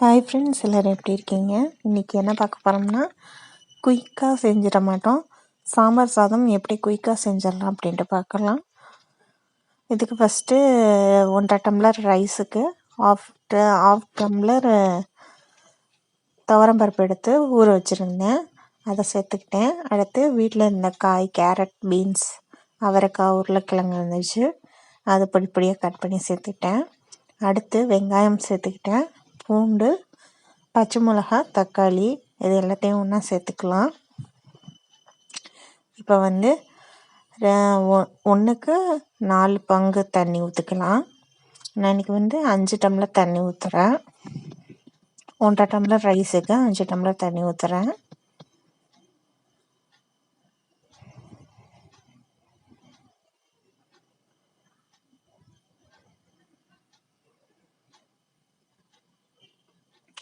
Hi friends எல்லோரும் எப்படி இருக்கீங்க? இன்றைக்கி என்ன பார்க்க போகிறோம்னா குயிக்காக செஞ்சிட மாட்டோம். சாம்பார் சாதம் எப்படி குயிக்காக செஞ்சிடலாம் அப்படின்ட்டு பார்க்கலாம். இதுக்கு ஃபஸ்ட்டு ஒன்றரை டம்ளர் ரைஸுக்கு ஆஃப் ஆஃப் டம்ளர் துவரம்பருப்பு எடுத்து ஊற வச்சுருந்தேன். அதை சேர்த்துக்கிட்டேன். அடுத்து வீட்டில் இருந்த காய் கேரட் பீன்ஸ் அவரைக்காய் உருளைக்கிழங்கு இருந்துச்சு. அதை படிப்படியாக கட் பண்ணி சேர்த்துக்கிட்டேன். அடுத்து வெங்காயம் சேர்த்துக்கிட்டேன். பூண்டு பச்சை மிளகா தக்காளி இது எல்லாத்தையும் ஒன்றா சேர்த்துக்கலாம். இப்போ வந்து ஒன்றுக்கு நாலு பங்கு தண்ணி ஊற்றிக்கலாம் நான் இன்றைக்கி வந்து அஞ்சு டம்ளர் தண்ணி ஊற்றுறேன் ஒன்றரை டம்ளர் ரைஸுக்கு அஞ்சு டம்ளர் தண்ணி ஊற்றுறேன்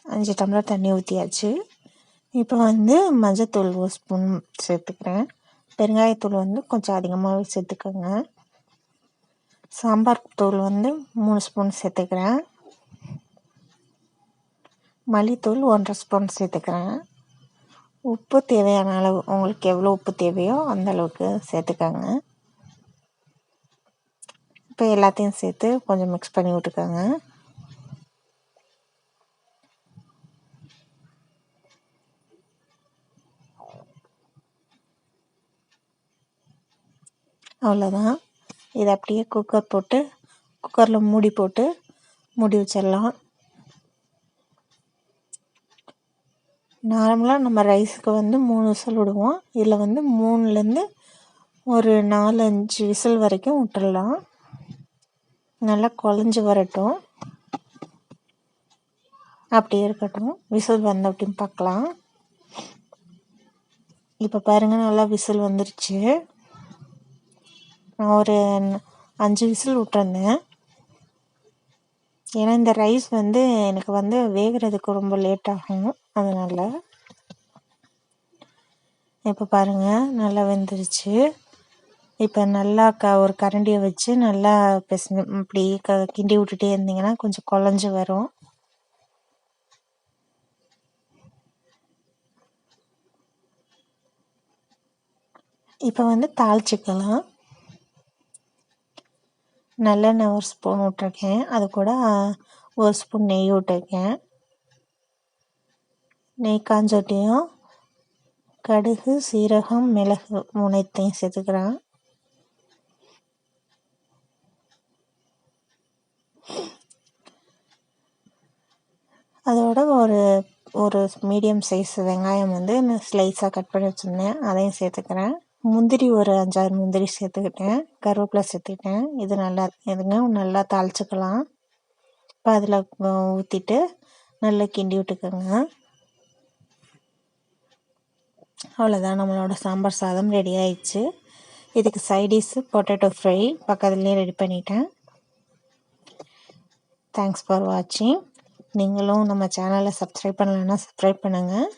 அஞ்சு டம்ளர் தண்ணி ஊற்றியாச்சு இப்போ வந்து மஞ்சத்தூள் ஒரு ஸ்பூன் சேர்த்துக்கிறேன். பெருங்காயத்தூள் வந்து கொஞ்சம் அதிகமாகவே சேர்த்துக்கோங்க. சாம்பார் தூள் வந்து மூணு ஸ்பூன் சேர்த்துக்கிறேன். மல்லித்தூள் ஒன்றரை ஸ்பூன் சேர்த்துக்கிறேன். உப்பு தேவையான அளவு உங்களுக்கு எவ்வளோ உப்பு தேவையோ அந்த அளவுக்கு சேர்த்துக்கோங்க. இப்போ எல்லாத்தையும் சேர்த்து கொஞ்சம் மிக்ஸ் பண்ணி விட்டுக்கோங்க. அவ்வளோதான் இதை அப்படியே குக்கர் போட்டு குக்கரில் மூடி போட்டு மூடி வச்சிடலாம். நார்மலாக நம்ம ரைஸுக்கு வந்து மூணு விசில் விடுவோம். இதில் வந்து மூணுலேருந்து ஒரு நாலு அஞ்சு விசில் வரைக்கும் விட்டுடலாம். நல்லா குழஞ்சி வரட்டும். அப்படியே இருக்கட்டும். விசில் வந்த அப்படின்னு பார்க்கலாம். இப்போ பாருங்கள் நல்லா விசில் வந்துருச்சு. ஒரு அஞ்சு விசில் விட்டுருந்தேன். ஏன்னா இந்த ரைஸ் வந்து எனக்கு வந்து வேகிறதுக்கு ரொம்ப லேட் ஆகும். அதனால் இப்போ பாருங்கள் நல்லா வெந்துருச்சு. இப்போ நல்லா க ஒரு கரண்டியை வச்சு நல்லா பெச இப்படி க கிண்டி விட்டுட்டே இருந்தீங்கன்னா கொஞ்சம் குழஞ்சி வரும். இப்போ வந்து தாளிச்சிக்கலாம். நல்லெண்ணெய் ஒரு ஸ்பூன் விட்ருக்கேன் அது கூட ஒரு ஸ்பூன் நெய் விட்டுருக்கேன். நெய் காஞ்சொட்டியும் கடுகு சீரகம் மிளகு மூணைத்தையும் சேர்த்துக்கிறேன். அதோட ஒரு ஒரு மீடியம் சைஸ் வெங்காயம் வந்து நான் ஸ்லைஸாக கட் பண்ணி வச்சுருந்தேன். அதையும் சேர்த்துக்கிறேன். முந்திரி ஒரு அஞ்சாறு முந்திரி சேர்த்துக்கிட்டேன். கருவேப்பிலை சேர்த்துக்கிட்டேன். இது நல்லா இதுங்க நல்லா தாளிச்சுக்கலாம். இப்போ அதில் ஊற்றிட்டு நல்லா கிண்டி விட்டுக்கோங்க. அவ்வளோதான் நம்மளோட சாம்பார் சாதம் ரெடி ஆயிடுச்சு. இதுக்கு சைடிஷு பொட்டேட்டோ ஃப்ரை பக்கத்துலேயே ரெடி பண்ணிட்டேன். தேங்க்ஸ் ஃபார் வாட்சிங் நீங்களும் நம்ம சேனலை சப்ஸ்கிரைப் பண்ணலைன்னா சப்ஸ்கிரைப் பண்ணுங்கள்